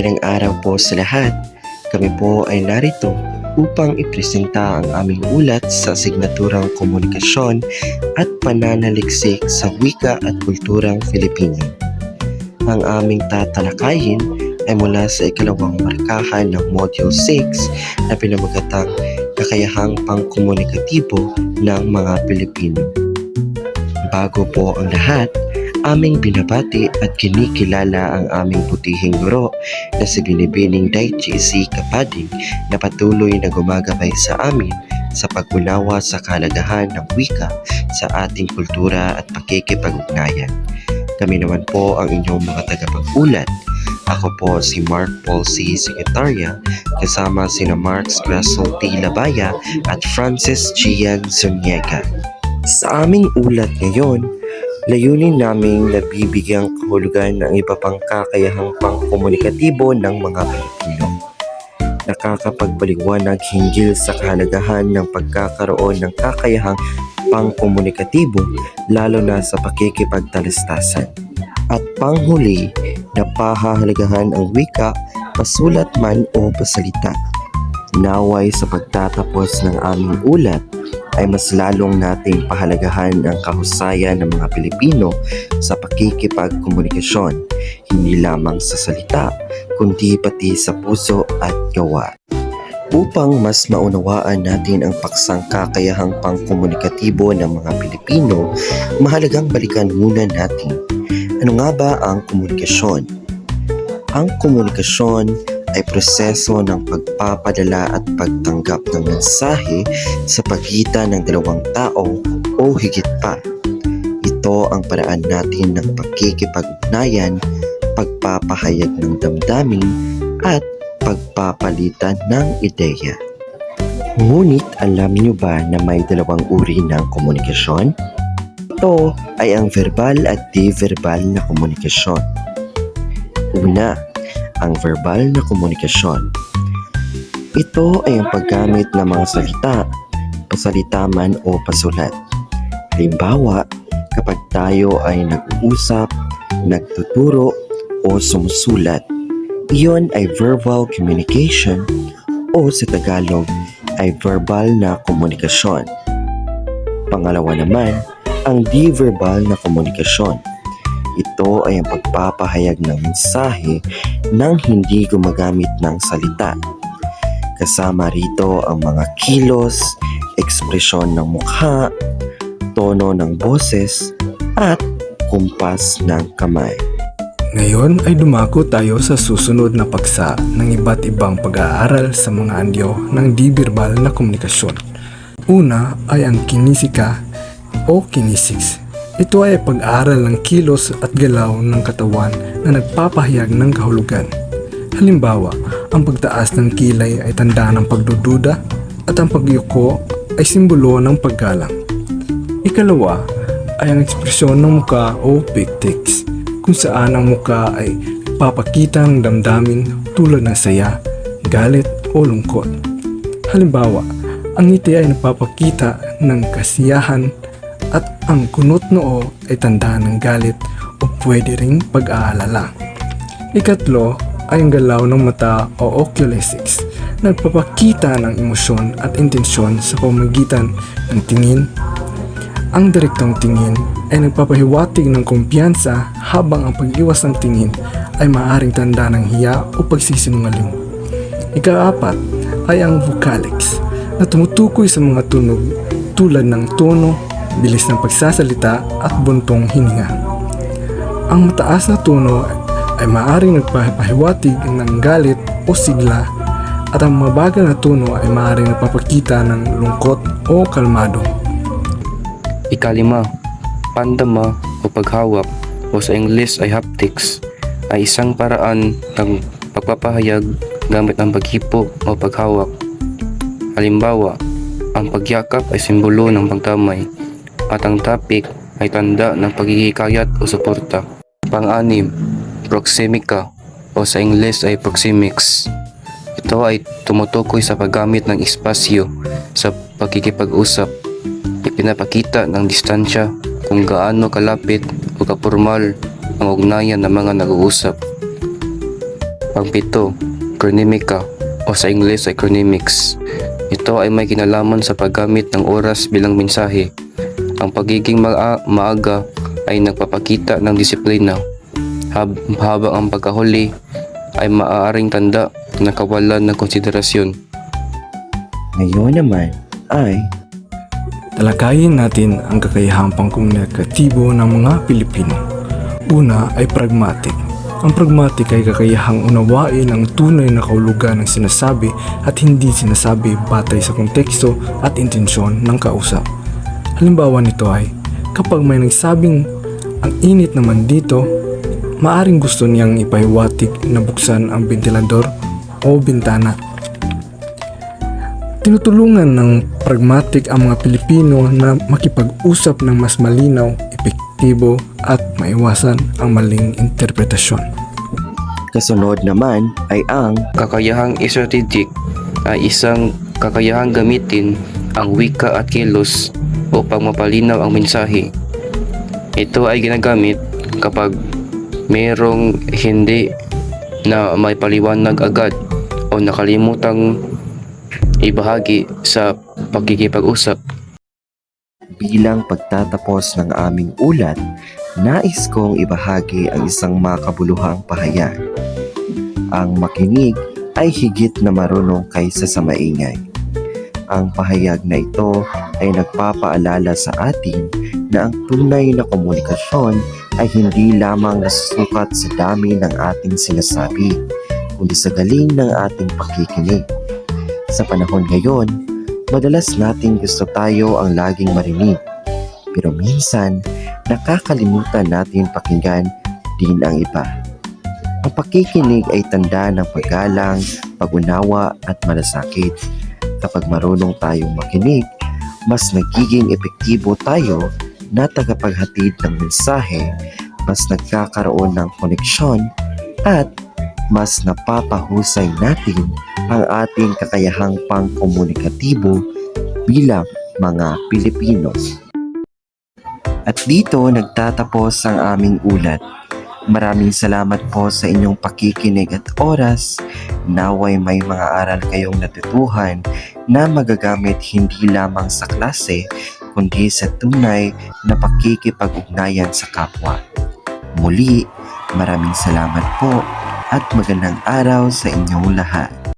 Magandang araw po sa lahat. Kami po ay narito upang ipresenta ang aming ulat sa signaturang komunikasyon at pananaliksik sa wika at kulturang Filipino. Ang aming tatalakayin ay mula sa ikalawang markahan ng Module 6 na pinamagatang kakayahang pangkomunikatibo ng mga Pilipino. Bago po ang lahat, aming binabati at kinikilala ang aming putihing guro na si Binibining Daichi C. Kapading na patuloy na gumagabay sa amin sa pag-unawa sa kalagahan ng wika sa ating kultura at pakikipag-ugnayan. Kami naman po ang inyong mga tagapag-ulat. Ako po si Mark Paul C. Secretaria kasama sina Marks Grasso T. Labaya at Francis Gian Zuniega. Sa aming ulat ngayon, layunin naming nabibigyang kahulugan ng iba pang kakayahang pangkomunikatibo ng mga Pilipino. Nakakapagbaliwanag hinggil sa kahalagahan ng pagkakaroon ng kakayahang pangkomunikatibo lalo na sa pakikipagtalistasan. At panghuli, napahahalagahan ang wika, pasulat man o pasalita. Naway sa pagtatapos ng aming ulat, ay mas lalong nating pahalagahan ang kahusayan ng mga Pilipino sa pakikipagkomunikasyon, hindi lamang sa salita, kundi pati sa puso at gawa. Upang mas maunawaan natin ang paksang kakayahang pangkomunikatibo ng mga Pilipino, mahalagang balikan muna natin ano nga ba ang komunikasyon? Ang komunikasyon ay proseso ng pagpapadala at pagtanggap ng mensahe sa pagitan ng dalawang tao o higit pa. Ito ang paraan natin ng pakikipag-ugnayan, pagpapahayag ng damdamin at pagpapalitan ng ideya. Ngunit alam niyo ba na may dalawang uri ng komunikasyon? Ito ay ang verbal at di-verbal na komunikasyon. Una, ang verbal na komunikasyon. Ito ay ang paggamit ng mga salita, pasalita man o pasulat. Halimbawa, kapag tayo ay nag-uusap, nagtuturo o sumusulat, iyon ay verbal communication o sa Tagalog ay verbal na komunikasyon. Pangalawa naman, ang di-verbal na komunikasyon. Ito ay ang pagpapahayag ng mensahe nang hindi gumagamit ng salita. Kasama rito ang mga kilos, ekspresyon ng mukha, tono ng boses, at kumpas ng kamay. Ngayon ay dumako tayo sa susunod na paksa ng iba't ibang pag-aaral sa mga anyo ng di-verbal na komunikasyon. Una ay ang kinisika o kinesics. Ito ay pag-aaral ng kilos at galaw ng katawan na nagpapahayag ng kahulugan. Halimbawa, ang pagtaas ng kilay ay tanda ng pagdududa at ang pagyuko ay simbolo ng paggalang. Ikalawa ay ang ekspresyon ng muka o pictics kung saan ang muka ay papakita ng damdamin tulad ng saya, galit o lungkot. Halimbawa, ang ngiti ay nagpapakita ng kasiyahan at ang kunot noo ay tanda ng galit o pwede ring pag-aalala. Ikatlo ay ang galaw ng mata o oculesics nagpapakita ng emosyon at intensyon sa pamagitan ng tingin. Ang direktong tingin ay nagpapahiwatig ng kumpiyansa habang ang pag-iwas ng tingin ay maaaring tanda ng hiya o pagsisinungaling. Ikaapat ay ang vocalics na tumutukoy sa mga tunog tulad ng tono, bilis ng pagsasalita at buntong hininga. Ang mataas na tono ay maaaring nagpapahiwatig ng galit o sigla at ang mabagal na tono ay maaaring nagpapakita ng lungkot o kalmado. Ikalima, pandama o paghawak o sa English ay haptics ay isang paraan ng pagpapahayag gamit ang paghipo o paghawak. Halimbawa, ang pagyakap ay simbolo ng pagdamay at ang topic ay tanda ng pagkikayat o suporta. Pang-anim, proximica o sa English ay proxemics. Ito ay tumutukoy sa paggamit ng espasyo sa pagkikipag-usap. Ipinapakita ng distansya kung gaano kalapit o kapormal ang ugnayan ng mga nag-uusap. Pangpito, chronemica o sa Ingles ay chronemics. Ito ay may kinalaman sa paggamit ng oras bilang mensahe. Ang pagiging maa- maaga ay nagpapakita ng disiplina, hab- habang ang pagkahuli ay maaaring tanda na kawalan ng konsiderasyon. Ngayon naman ay Talakayin natin ang kakayahang pangkomunikatibo ng mga Pilipino. Una ay pragmatic. Ang pragmatic ay kakayahang unawain ang tunay na kaulugan ng sinasabi at hindi sinasabi batay sa konteksto at intensyon ng kausap. Halimbawa nito ay, kapag may nagsabing ang init naman dito, maaring gusto niyang ipahiwatig na buksan ang ventilador o bintana Tinutulungan ng pragmatic ang mga Pilipino na makipag-usap ng mas malinaw, epektibo at maiwasan ang maling interpretasyon. kasunod naman ay ang Kakayahang strategic ay isang kakayahang gamitin ang wika at kilos upang mapalinaw ang mensahe. Ito ay ginagamit kapag mayroong hindi na may paliwanag agad o nakalimutang ibahagi sa pagkikipag-usap. bilang pagtatapos ng aming ulat, nais kong ibahagi ang isang makabuluhang pahayag. Ang makinig ay higit na marunong kaysa sa maingay. Ang pahayag na ito ay nagpapaalala sa atin na ang tunay na komunikasyon ay hindi lamang nasusukat sa dami ng ating sinasabi, kundi sa galing ng ating pakikinig. Sa panahon ngayon, madalas nating gusto tayo ang laging marinig. Pero minsan, nakakalimutan natin pakinggan din ang iba. Ang pakikinig ay tanda ng paggalang, pag-unawa at malasakit. Kapag marunong tayong makinig, mas nagiging epektibo tayo na tagapaghatid ng mensahe, mas nagkakaroon ng koneksyon, at mas napapahusay natin ang ating kakayahang pangkomunikatibo bilang mga Pilipino. At dito nagtatapos ang aming ulat. Maraming salamat po sa inyong pakikinig at oras. Naway may mga aral kayong natutuhan na magagamit hindi lamang sa klase, kundi sa tunay na pakikipag-ugnayan sa kapwa. Muli, maraming salamat po at magandang araw sa inyong lahat.